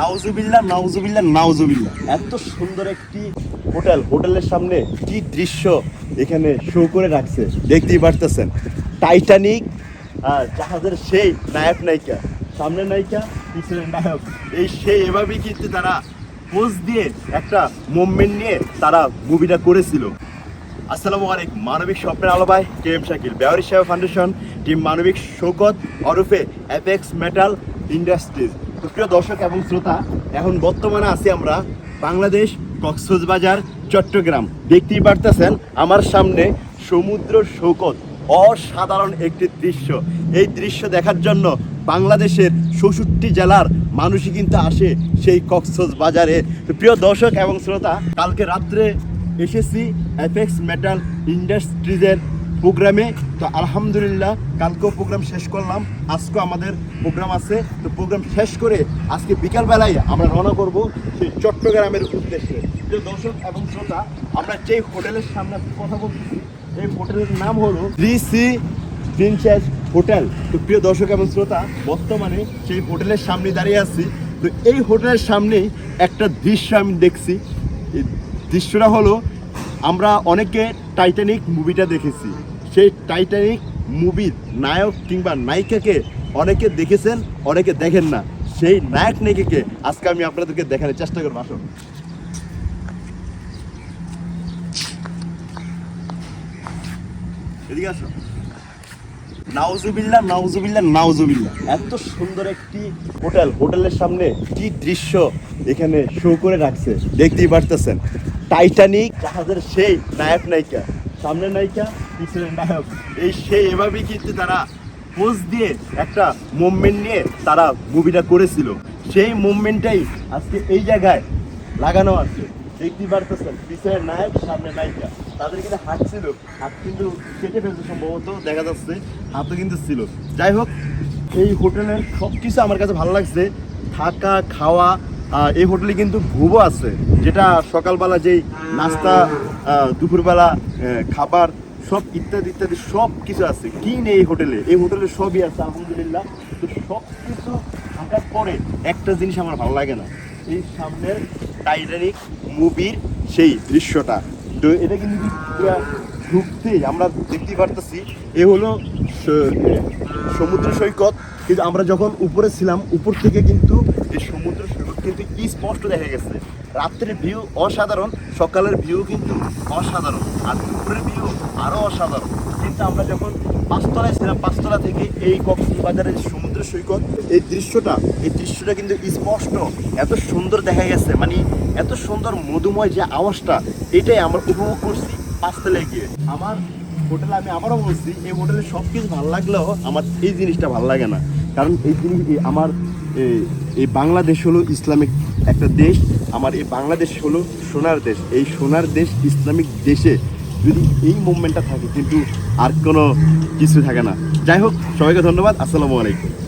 নাউজুবিল্লাহ নাউজুবিল্লাহ নাউজুবিল্লাহ। এত সুন্দর একটি হোটেল। হোটেলের সামনে কি দৃশ্য এখানে শো করে রাখছে? দেখতেই পারতেছেন। টাইটানিক জাহাজের সেই নায়ক নায়িকা। সামনে নায়িকা, পিছনে নায়ক। এই সেই এভাবেই কিন্তু তারা পোজ দিয়ে একটা মুভমেন্ট নিয়ে তারা মুভিটা করেছিল। আসসালামু আলাইকুম। মানবিক স্বপ্নের আলো ভাই কে এম শাকিল। বেওয়ারি সাহেব ফাউন্ডেশন, টিম মানবিক শৌকত অরূপে অ্যাপেক্স মেটাল ইন্ডাস্ট্রিজ। প্রিয় দর্শক এবং শ্রোতা, এখন বর্তমানে আছি আমরা বাংলাদেশ কক্সবাজার, চট্টগ্রাম। দেখতেই পারতেছেন, আমার সামনে সমুদ্র সৈকত, অসাধারণ একটি দৃশ্য। এই দৃশ্য দেখার জন্য বাংলাদেশের চৌষট্টি জেলার মানুষই কিন্তু আসে সেই কক্সবাজারে। প্রিয় দর্শক এবং শ্রোতা, কালকে রাত্রে এসেছি অ্যাপেক্স মেটাল ইন্ডাস্ট্রিজের প্রোগ্রামে, তো আলহামদুলিল্লাহ, কালকেও প্রোগ্রাম শেষ করলাম, আজকেও আমাদের প্রোগ্রাম আছে, তো প্রোগ্রাম শেষ করে আজকে বিকালবেলায় আমরা রওনা করব সেই চট্টগ্রামের উদ্দেশ্যে। প্রিয় দর্শক এবং শ্রোতা, আমরা যেই হোটেলের সামনে কথা বলতেছি, এই হোটেলের নাম হলো থ্রি সি প্রিন্সেস হোটেল। তো প্রিয় দর্শক এবং শ্রোতা, বর্তমানে সেই হোটেলের সামনে দাঁড়িয়ে আছি, তো এই হোটেলের সামনেই একটা দৃশ্য আমি দেখছি। দৃশ্যটা হলো, আমরা অনেকে টাইটানিক মুভিটা দেখেছি। সেই টাইটানিক মুভির নায়ক কিংবা নায়িকাকে অনেকে দেখেছেন, অনেকে দেখেন না। সেই নায়ক নায়িকাকে আজকে আমি আপনাদেরকে দেখানোর চেষ্টা করব, আসুন। এদিকে আসো নাউজুবিল্লাহ নাউজুবিল্লাহ নাউজুবিল্লাহ এত সুন্দর একটি হোটেল, হোটেলের সামনে কি দৃশ্য এখানে শো করে রাখছে, দেখতেই পারতেছেন। টাইটানিক জাহাজের সেই নায়ক নায়িকা সামনে নায়িকা, পিছনে নায়ক। এই সেই এভাবেই কিন্তু তারা পোজ দিয়ে একটা মুভমেন্ট নিয়ে তারা মুভিটা করেছিল। সেই মুভমেন্টটাই আজকে এই জায়গায় লাগানো আছে। দেখতেই পারতেছেন পিছনে নায়ক, সামনে নায়িকা। তাদের কিন্তু হাত ছিল। হাত কিন্তু কেটে ফেলছে সম্ভবত, দেখা যাচ্ছে হাতও কিন্তু ছিল। যাই হোক, এই হোটেলের সব কিছু আমার কাছে ভালো লাগছে। থাকা, খাওয়া এই হোটেলে কিন্তু ঘুমও আছে, যেটা সকালবেলা যেই নাস্তা দুপুরবেলা খাবার, সব ইত্যাদি ইত্যাদি, সব কিছু আছে। কি নেই এই হোটেলে? এই হোটেলে সবই আছে, আলহামদুলিল্লাহ। তো সব কিছু থাকার পরে একটা জিনিস আমার ভালো লাগে না, এই সামনের টাইটানিক মুভির সেই দৃশ্যটা। তো এটা কিন্তু ঢুকতেই আমরা দেখতেই পারতেছি, এ হলো সমুদ্র সৈকত। কিন্তু আমরা যখন উপরে ছিলাম, উপর থেকে কিন্তু এই সমুদ্র কিন্তু স্পষ্ট দেখা গেছে? রাত্রের ভিউ অসাধারণ, সকালের ভিউ কিন্তু অসাধারণ, আর দুপুরের ভিউ আরও অসাধারণ। কিন্তু আমরা যখন পাঁচতলায় ছিলাম, পাঁচতলা থেকে এই কক্সবাজারের সমুদ্র সৈকত, এই দৃশ্যটা এই দৃশ্যটা কিন্তু স্পষ্ট। এত সুন্দর দেখা গেছে মানে এত সুন্দর মধুময় যে আওয়াজটা, এটাই আমরা উপভোগ করছি পাঁচতলায় গিয়ে। আমার হোটেলে আমি আবারও বলছি, এই হোটেলে সব কিছু ভালো লাগলেও আমার এই জিনিসটা ভালো লাগে না। কারণ এই জিনিস আমার এই বাংলাদেশ হলো ইসলামিক একটা দেশ, আমার এই বাংলাদেশ হলো সোনার দেশ। এই সোনার দেশ ইসলামিক দেশে যদি এই মুভমেন্টটা থাকে, কিন্তু আর কোনো কিছু থাকে না। যাই হোক, সবাইকে ধন্যবাদ, আসসালামু আলাইকুম।